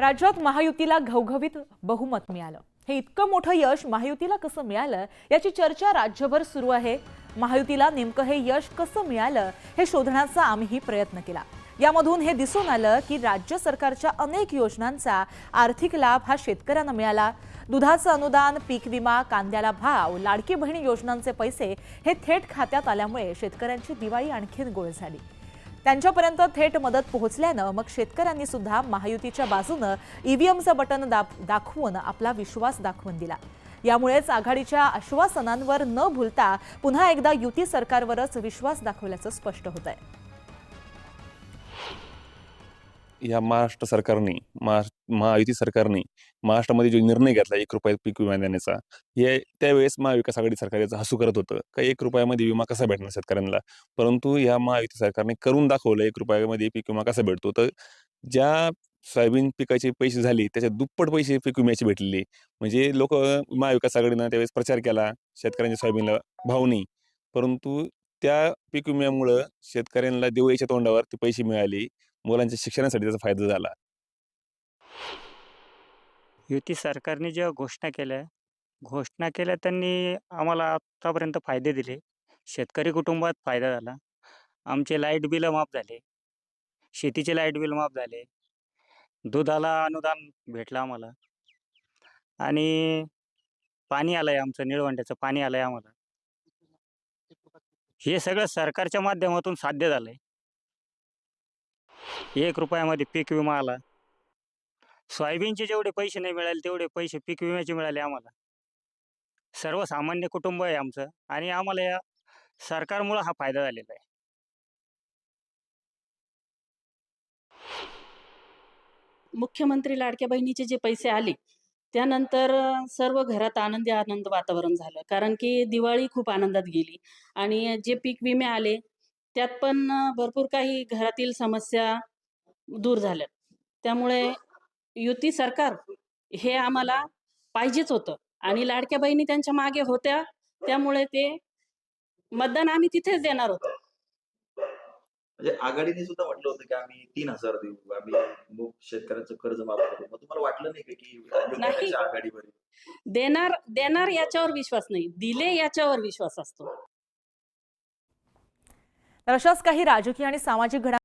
राज्यात महायुतीला घवघवीत बहुमत मिळालं. हे इतकं मोठं यश महायुतीला कसं मिळालं याची चर्चा राज्यभर सुरू आहे. महायुतीला नेमकं हे यश कसं मिळालं हे शोधण्याचा आम्हीही प्रयत्न केला. यामधून हे दिसून आलं की राज्य सरकारच्या अनेक योजनांचा आर्थिक लाभ हा शेतकऱ्यांना मिळाला. दुधाचं अनुदान पीक विमा कांद्याला भाव लाडकी बहिणी योजनांचे पैसे हे थेट खात्यात आल्यामुळे शेतकऱ्यांची दिवाळी आणखीन गोळ झाली. त्यांच्यापर्यंत थेट मदत पोहोचल्यानं मग शेतकऱ्यांनी सुद्धा महायुतीच्या बाजूनं ईव्हीएमचं बटन दाब दाखवून आपला विश्वास दाखवून दिला. यामुळेच आघाडीच्या आश्वासनांवर न भुलता पुन्हा एकदा युती सरकारवरच विश्वास दाखवल्याचं स्पष्ट होत आहे या महाराष्ट्र सरकारने महाराष्ट्र महायुती सरकारने महाराष्ट्रामध्ये जो निर्णय घेतला एक रुपयात पीक विमा देण्याचा हे त्यावेळेस महाविकास आघाडी सरकार याचं हसू करत होतं. का एक रुपयामध्ये विमा कसा भेटणार शेतकऱ्यांना? परंतु या महायुती सरकारने करून दाखवलं एक रुपयामध्ये पीक विमा कसा भेटतो? तर ज्या सोयाबीन पिकाचे पैसे झाले त्याच्या दुप्पट पैसे पीक विम्याचे भेटलेले म्हणजे लोक महाविकास आघाडीनं त्यावेळेस प्रचार केला शेतकऱ्यांच्या सोयाबीनला भाव नाही. परंतु त्या पीक विम्यामुळं शेतकऱ्यांना दिवाळीच्या तोंडावर ते पैसे मिळाले मुलांच्या शिक्षणासाठी त्याचा फायदा झाला. युती सरकारने जेव्हा घोषणा केल्या घोषणा केल्या त्यांनी आम्हाला आत्तापर्यंत फायदे दिले. शेतकरी कुटुंबात फायदा झाला. आमचे लाइट बिलं माफ झाले. शेतीचे लाइट बिल माफ झाले. दुधाला अनुदान भेटलं आम्हाला. आणि पाणी आलंय आमचं निळवंड्याचं पाणी आलं आहे आम्हाला. हे सगळं सरकारच्या माध्यमातून साध्य झालंय. एक रुपयामध्ये पीक विमा आला. सोयाबीनचे जेवढे पैसे नाही मिळाले तेवढे पैसे पीक विम्याचे मिळाले आम्हाला. सर्वसामान्य कुटुंब आहे आमचं आणि आम्हाला या सरकारमुळं हा फायदा झालेला आहे. मुख्यमंत्री लाडक्या बहिणीचे जे पैसे आले त्यानंतर सर्व घरात आनंदी आनंद वातावरण झालं. कारण की दिवाळी खूप आनंदात गेली आणि जे पीक विमे आले त्यात पण भरपूर काही घरातील समस्या दूर झाल्या. त्यामुळे युती सरकार हे आम्हाला पाहिजेच होतं. आणि लाडक्या बहिणी त्यांच्या मागे होत्या त्यामुळे ते मतदान आम्ही तिथेच देणार होतो. म्हणजे आघाडीने सुद्धा म्हटलं होतं की आम्ही तीन हजार देऊ आम्ही शेतकऱ्यांचं कर्ज माफ करू. मग तुम्हाला वाटलं नाही का की आघाडीवर? देणार देणार याच्यावर विश्वास नाही. दिले याच्यावर विश्वास असतो. तर अशाच काही राजकीय आणि सामाजिक घडा